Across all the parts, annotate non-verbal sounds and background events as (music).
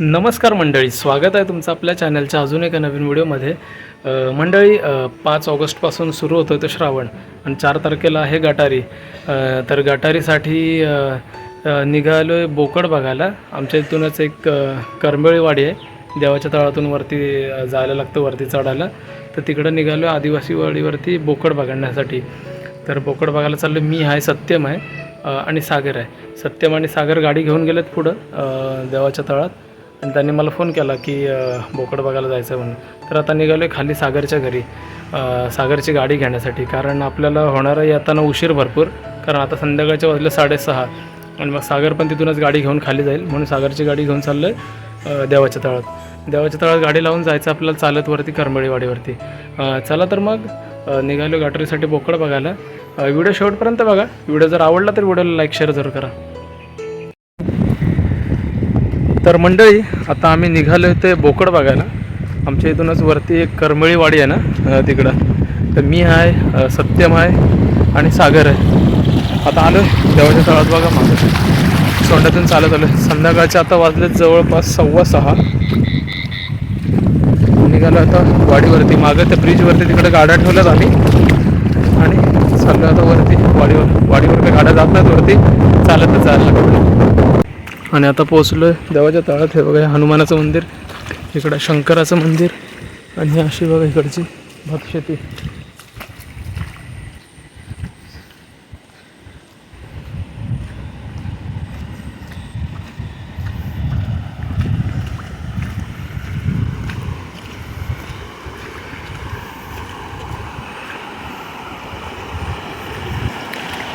नमस्कार मंडळी स्वागत आहे तुमचं आपल्या चॅनलच्या अजून एका नवीन व्हिडिओमध्ये. मंडळी पाच ऑगस्टपासून सुरू होतं ते श्रावण आणि चार तारखेला आहे गटारी तर गटारीसाठी निघालो आहे बोकड बघायला. आमच्या इथूनच एक अ, करंबेळीवाडी आहे. देवाच्या तळातून वरती जायला लागतं वरती चढायला. तर तिकडं निघालो आहे आदिवासी वाडीवरती बोकड बघण्यासाठी. तर बोकड बघायला चाललो मी आहे सत्यम आहे आणि सागर आहे. सत्यम आणि सागर गाडी घेऊन गेलेत पुढं देवाच्या तळात. आणि त्यांनी मला फोन केला की बोकड बघायला जायचं म्हणून. तर आता निघालो आहे खाली सागरच्या घरी सागरची गाडी घेण्यासाठी. कारण आपल्याला होणार आहे येताना उशीर भरपूर. कारण आता संध्याकाळच्या वाजले साडेसहा. आणि मग सागर पण तिथूनच गाडी घेऊन खाली जाईल. म्हणून सागरची गाडी घेऊन चाललं आहे देवाच्या तळात. देवाच्या तळात गाडी लावून जायचं आपल्याला चालत वरती करमळीवाडीवरती चला तर मग निघालो गाठरीसाठी बोकड बघायला. व्हिडिओ शेवटपर्यंत बघा. व्हिडिओ जर आवडला तर व्हिडिओला लाईक शेअर जरूर करा. तर मंडळी आता आम्ही निघालो ते बोकड बघायला. आमच्या इथूनच वरती एक करमळीवाडी आहे ना तिकडं. तर मी आहे सत्यम आहे आणि सागर आहे. आता आलो देवाच्या तळात बघा मागं. सोंड्यातून चालत आलो. संध्याकाळचे आता वाजले जवळपास सव्वा सहा. निघालो आता वाडीवरती. मागं त्या ब्रिजवरती तिकडे गाड्या ठेवल्यात आम्ही. आणि चाललो आता वरती. वाडीवर वाडीवर काही गाड्या जात नाहीत वरती. चालतच जायला आणि आता पोहोचलो आहे देवाच्या तळात. हे बघा हे हनुमानाचं मंदिर इकडं शंकराचं मंदिर आणि ही अशी बघा इकडची भातशेती.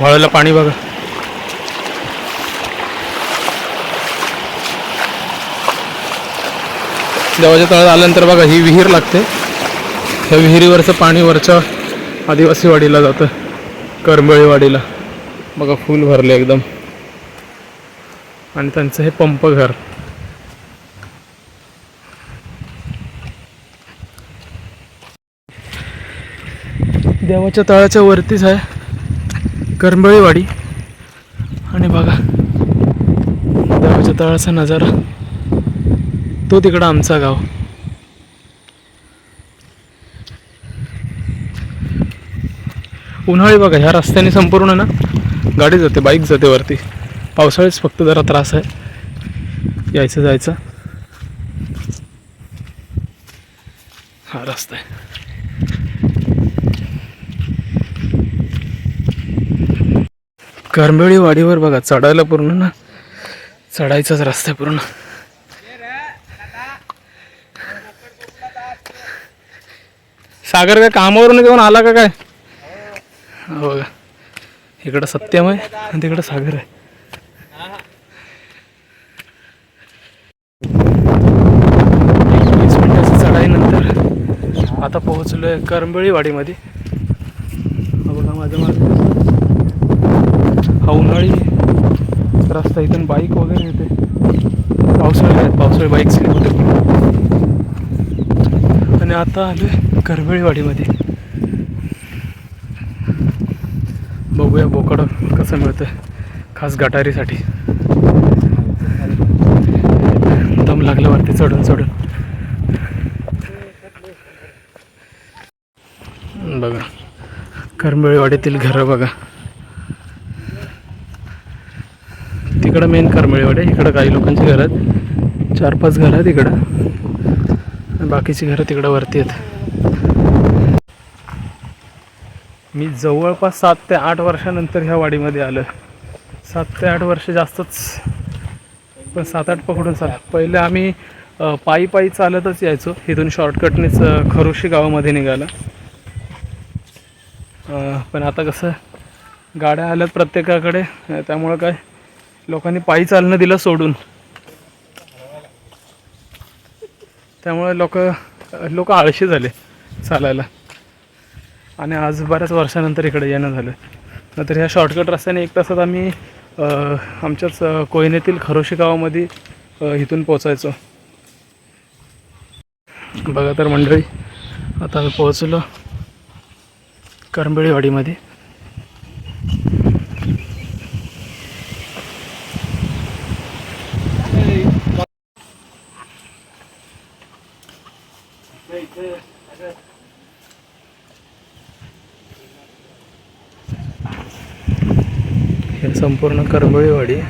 वाळायला पाणी बघा. देवाच्या तळात आल्यानंतर बघा ही विहीर लागते. ह्या विहिरीवरचं पाणी वरच्या आदिवासी वाडीला जातं. करंबळी वाडीला बघा फुल भरले एकदम. आणि त्यांचं हे पंप घर. देवाच्या तळाच्या वरतीच आहे करंबळीवाडी. आणि बघा देवाच्या तळाचा नजारा. तो तिकडं आमचा गाव. उन्हाळी बघा ह्या रस्त्याने संपूर्ण ना गाडी जाते बाईक जाते वरती. पावसाळ्यात फक्त जरा त्रास आहे. यायचं जायचं. हा रस्ता आहे. करंबेळी वाडीवर बघा चढायला पूर्ण ना चढायचाच रस्ता आहे पूर्ण. सागर काय कामावरून घेऊन आला का काय? हो का? इकडं सत्यम आहे आणि तिकडं सागर आहे. वीस मिनिटाची चढाईनंतर आता पोहोचलो आहे करंबळीवाडीमध्ये. बघा माझ्या मागे. हा उन्हाळी रस्ता इथून बाईक वगैरे येते. पावसाळी आहेत पावसाळी बाईक स्लिप होते आणि आता आलोय करबेळीवाडीमध्ये बघूया बोकड कसं मिळतं खास गटारीसाठी. दम लागलं वरती चढून चढून. बघा करंबेळीवाडीतील घरं बघा. तिकडं मेन करंबेळीवाडी आहे इकडं काही लोकांची घरं आहेत. चार पाच घरं आहेत इकडं. बाकीची घरं तिकडं वरती आहेत. मी जवळपास सात ते आठ वर्षानंतर ह्या वाडीमध्ये आलं सात ते आठ वर्ष जास्तच पण सात आठ पकडून चाल. पहिले आम्ही पायी पायी चालतच यायचो. इथून शॉर्टकटनेच खरोशी गावामध्ये निघाला. पण आता कसं गाड्या आल्यात प्रत्येकाकडे त्यामुळं काय लोकांनी पायी चालणं दिलं सोडून. त्यामुळे लोक लोक आळशी झाले चालायला. आणि आज बऱ्याच वर्षानंतर इकडे येणं झालं. नंतर ह्या शॉर्टकट रस्त्याने एक तासात आम्ही आमच्याच कोयनेतील खरोशी गावामध्ये इथून पोचायचो बघा तर मंडळी आता आम्ही पोहोचलो करंबेळीवाडीमध्ये संपूर्ण करंबळीवाडी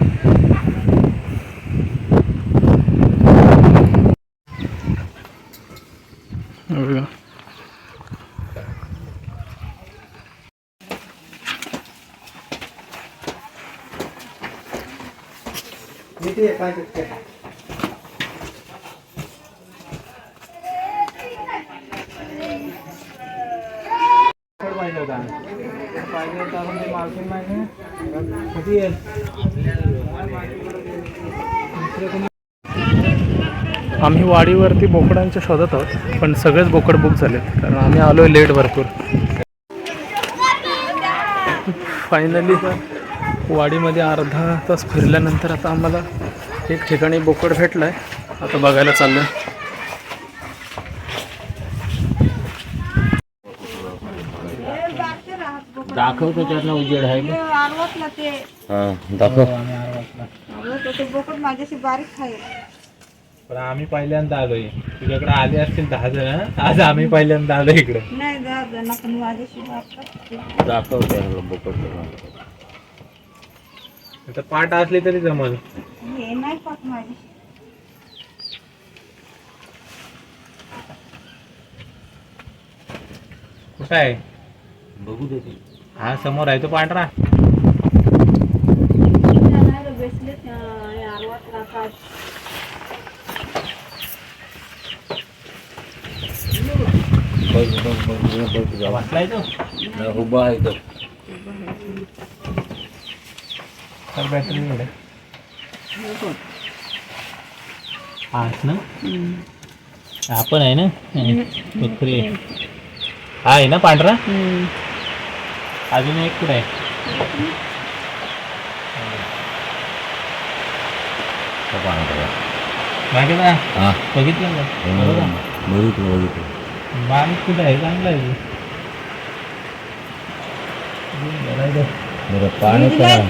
आम्ही वाडीवरती बोकडांच्या शोधत आहोत पण सगळेच बोकड बुक झालेत कारण आम्ही आलो आहे लेट भरपूर. फायनली वाडीमध्ये अर्धा तास फिरल्यानंतर आता आम्हाला एक ठिकाणी बोकड भेटला आहे आता बघायला चाललं दाखवतो त्यातला उजेड आहे ते आरवतला ते. दाखव. आरवत ते बोकड माझ्याशी बारीक आहे. पण आम्ही पहिल्यांदा आलोय. तुझ्याकडे आले असतील दहा जण आज आम्ही पहिल्यांदा आलो इकडे. नाही दहा जण पण माझ्याशी बारीक दाखव त्याला बोकड. आता पाठ असली तरी जमल. हे नाही कुठं आहे? बघू दे ते. हा समोर आहे तो पांढरा. वाचलाय तो? उभा आहे तो. तर बॅटरी हाच ना? आपण आहे ना. हा आहे ना पांढरा? अजून एक कुठे आहे. मागे ना हा. बघितलं का बरोबर. बघितलं बघितलं बारीक कुठं आहे चांगला आहे. बरं पाणी पण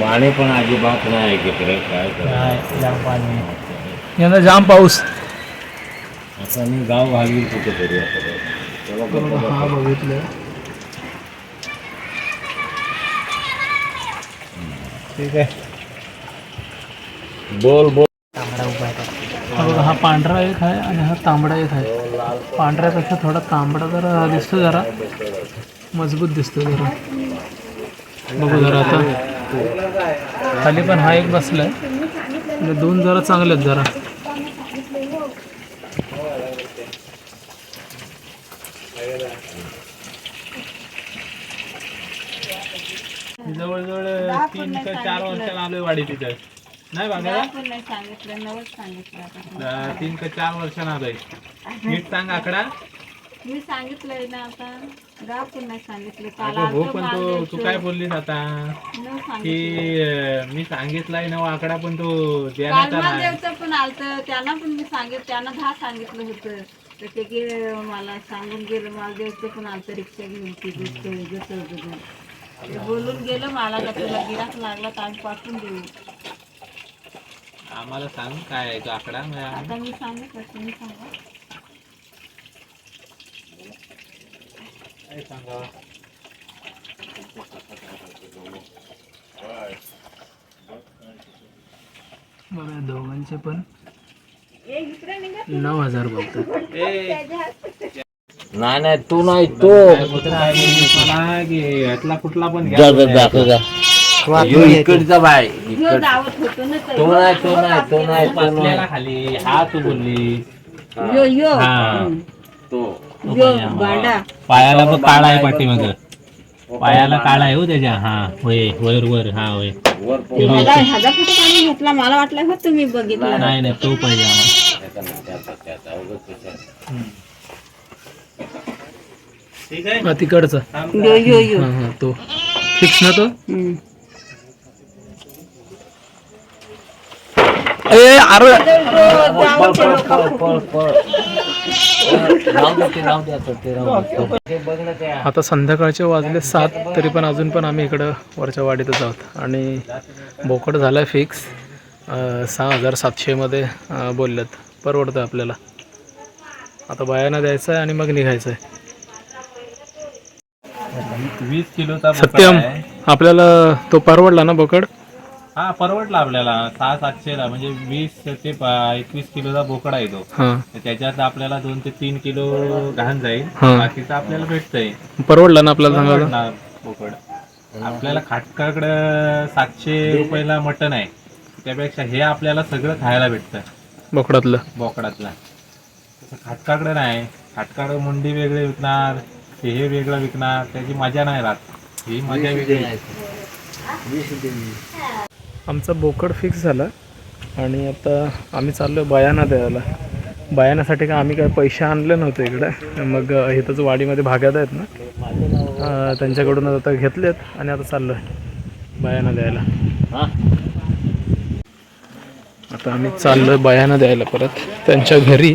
पाणी पण अजिबात नाही काय जाम पाणी. यंदा जाम पाऊस आता मी गाव घालवील कुठेतरी आता चला बघू. हा बघितलं ठीक आहे. बोल बोल. हा बघा हा पांढरा एक आहे आणि हा तांबडा एक आहे. पांढऱ्यापेक्षा थोडा तांबडा जरा दिसतो जरा. मजबूत दिसतो जरा. बघू जरा आता. खाली पण हा एक बसलाय. आणि दोन जरा चांगले आहेत जरा जवळजवळ तीन ते चार वाडी तिथं नाही सांगितलं नवच सांगितलं आता तीन ते चार वर्षाला आलोय नीट सांग आकडा. मी सांगितलंय ना आता. गाव पण नाही सांगितलं. हो पण तो. तू काय बोललीस आता? न सांगितलं. की अं, मी सांगितलाय ना आकडा पण तो मालदेवचं पण आलतं. त्यांना पण मी सांगितलं त्यांना दहा सांगितलं होतं. तर ते गे मला सांगून गेलं मालदेवचं पण आलतं रिक्षा घेऊन. ती गोष्ट जसं. बोलून गेलं मला का तुला गिराक लागला तर आम्ही पाठवून देऊ. आम्हाला सांग काय आहे तो आकडा आम्ही- आता मी सांगितलं तुम्ही सांगा काय सांगावं? बघा दोघांचे पण ए इकडे निघा. नऊ हजार बोलतात. नाही नाही तू नाही तो. मला यातला कुठला पण घ्या जा जा दाखव जा ह्यो इकडचा बाय ह्यो दावत होतो ना ताई. तो नाही तो नाही तो नाही तो बसलेला नाही. खाली हा तू बोलली. यो यो. हा. तो. यो बांडा. पायाला पण काळा आहे पाठीमाग. पायाला काळा आहे. हो त्याच्या. हा होय वर वर हा होय. वर ह्याला ह्याचा फोटो काढून घेतला मला वाटलं हो तुम्ही बघितला. नाही नाही तो पाहिजे आम्हाला त्याचा नाही, त्याचा, त्याचा, उगाच त्याचा. ठीक आहे? हा तिकडचा. यो यो यो. हा हा तो. फिक्स ना तो? हम्म. ए अरे पळ, पळ, पळ, पळ, पळ. राहू दे ते, राहू दे आता, ते राहू दे. ते बघ ना त्या आता संध्याकाळचे वाजले सात तरी पण अजून पण आम्ही इकडं वरच्या वाडीतच आहोत. आणि बोकड झाला आहे फिक्स सहा हजार सातशेमध्ये बोललेत. परवडतं आपल्याला. आता बायांना द्यायचं आहे आणि मग निघायचं आहे वीस किलोचा सत्यम आपल्याला तो परवडला ना बोकड? हा परवडला आपल्याला. सहा सातशेला म्हणजे वीस ते एकवीस किलोचा बोकड आहे तो. त्याच्यात आपल्याला दोन ते तीन किलो घाण जाईल. बाकीचं आपल्याला भेटतंय. परवडला ना आपल्याला परवडणार बोकड. आपल्याला खाटकाकडं सातशे रुपयाला मटन आहे. त्यापेक्षा हे आपल्याला सगळं खायला भेटतं. बोकडातलं. बोकडातला. खाटकाकडे नाही. खाटकाकडे मुंडी वेगळे विकणार ते हे वेगळं विकणार त्याची मजा नाही राहत. ही मजा वेगळी. आमचा बोकड फिक्स झाला आणि आता आम्ही चाललो बायाना द्यायला. बायानासाठी का आम्ही काय पैसे आणले नव्हते इकडे. मग इथंच वाडीमध्ये भाग्यात आहेत ना. त्यांच्याकडून आता घेतलेत आणि आता चाललो बायाना द्यायला. आता आम्ही चाललोय बायाना द्यायला परत. त्यांच्या घरी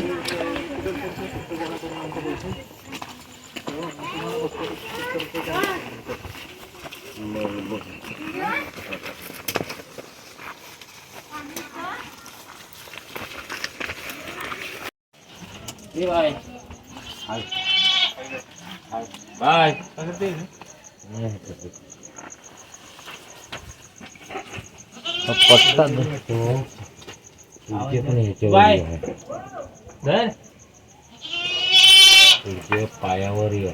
बाय पत्ता नसतो तुझे पण ह्याच्यावर बाय. आहे. धर. तुझ्या पायावर आहे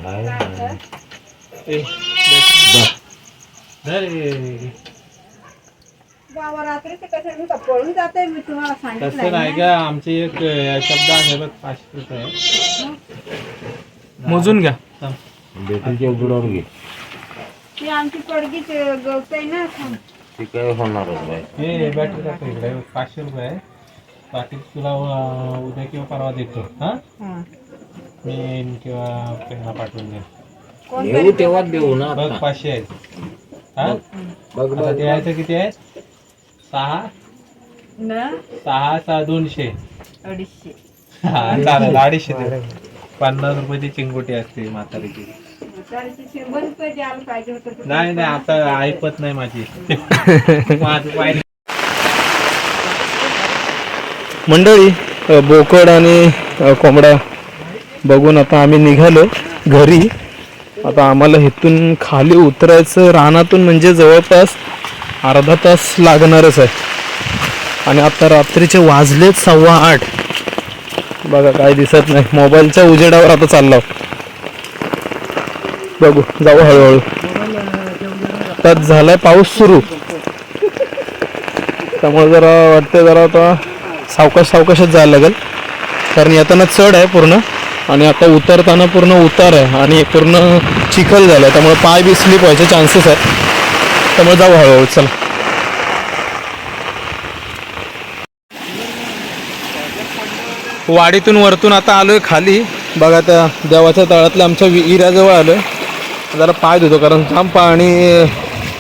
तसं नाही का आमचे एक शब्द आहे बघ पाचशे रुपये मोजून घ्या. बेटीच्या उघडावर घे. ती आमची पडगीच गवत आहे ना. ते काय होणारच बाय हे बॅटरी टाकतो इकडे पाचशे रुपये आहे. बाकी तुला उद्या किंवा परवा देतो हा? हा. मी येईन किंवा त्यांना पाठवून देईन. येऊ तेव्हा देऊ ना बघ. पाचशे आहेत. हा? बघ आता बघ. द्यायचं किती आहे? सहा? न? सहा सहा दोनशे. अडीचशे. हा चालेल अडीचशे दे. पन्नास रुपयाची चिंगोटी असते म्हातारीची. चारशे शंभर रुपये द्यायला पाहिजे होतं नाही नाही आता ऐकत नाही माझी. (laughs) माझं पाय मंडळी अ, बोकड आणि अ, कोंबडा बघून आता आम्ही निघालो घरी. आता आम्हाला इथून खाली उतरायचं रानातून म्हणजे जवळपास अर्धा तास लागणारच आहे. आणि आता रात्रीचे वाजलेत सव्वा आठ. बघा काय दिसत नाही. मोबाईलच्या उजेडावर आता चाललो. बघू जाऊ हळूहळू. त्यात झालाय पाऊस सुरू. त्यामुळे जरा वाटते जरा आता सावकाश सावकाशच जायला लागेल. कारण येताना चढ आहे पूर्ण. आणि आता उतरताना पूर्ण उतार आहे. आणि पूर्ण चिखल झालं आहे त्यामुळे पाय बी स्लिप व्हायचे चान्सेस आहेत. त्यामुळे जाऊ हळूहळू चला. वाडीतून वरतून आता आलोय खाली. बघा त्या देवाच्या तळातल्या आमच्या विहिऱ्याजवळ आलोय. जरा पाय धुतो कारण जाम पाणी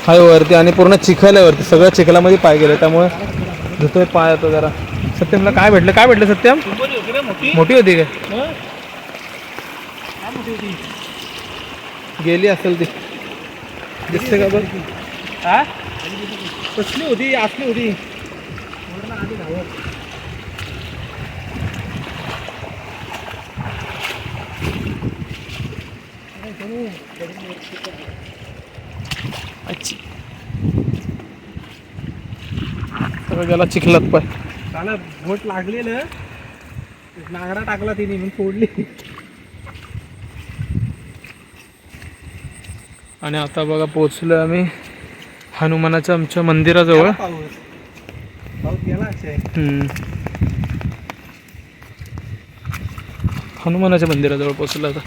आहे वरती आणि पूर्ण चिखल आहे वरती. सगळं चिखलामध्ये पाय गेले त्यामुळे धुतोय पाय होतो जरा. सत्यमला काय भेटलं? काय भेटलं सत्यम? मोठी होती काय? गेली असेल ती. दिसते का बघ हा? कसली होती असली होती. अच्छी. सगळं गेला चिखलात पाय त्याला बोट लागलेलं. नांगरा टाकला तिने मी फोडली. आणि आता बघा पोचलो आम्ही. हनुमानाच्या आमच्या मंदिराजवळ. हनुमानाच्या मंदिराजवळ पोचलो आता.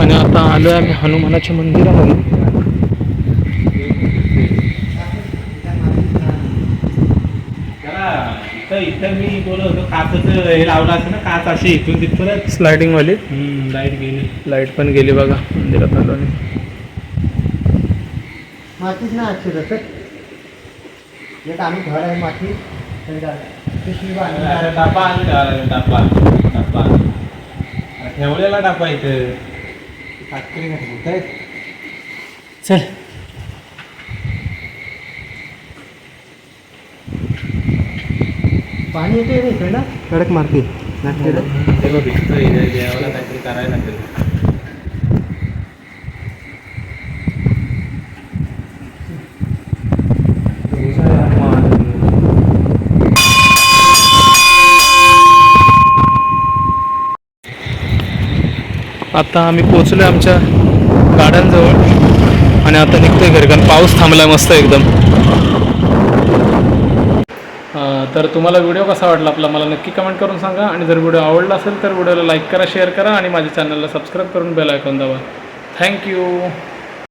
आणि आता आलोय आम्ही हनुमानाच्या मंदिरामध्ये. इथं इथं मी बोलत होतो काचच हे लावलं असं ना काच अशी इथून तिथपर्यंत. स्लायडिंग वाली. लाइट गेली. लाइट पण गेली बघा मंदिरात आलो आणि मातीच ना अक्षर एक आम्ही घर आहे माती. पिशवी आणला डबा डबा ठेवलेला डबा इथं. घातली. चल. पाणी येते ना कडक मारते. देवाला काहीतरी करायला लागेल. आता आम्ही पोचलो आमच्या गाड्यांजवळ. आणि आता निघतोय घरी कारण पाऊस थांबलाय मस्त एकदम. तर तुम्हाला व्हिडिओ कसा वाटला आपला मला नक्की कमेंट करून सांगा. आणि जर व्हिडिओ आवडला असेल तर व्हिडिओला लाईक करा शेअर करा. आणि माझ्या चॅनलला सबस्क्राईब करून बेल ऐकून दाबा. थँक्यू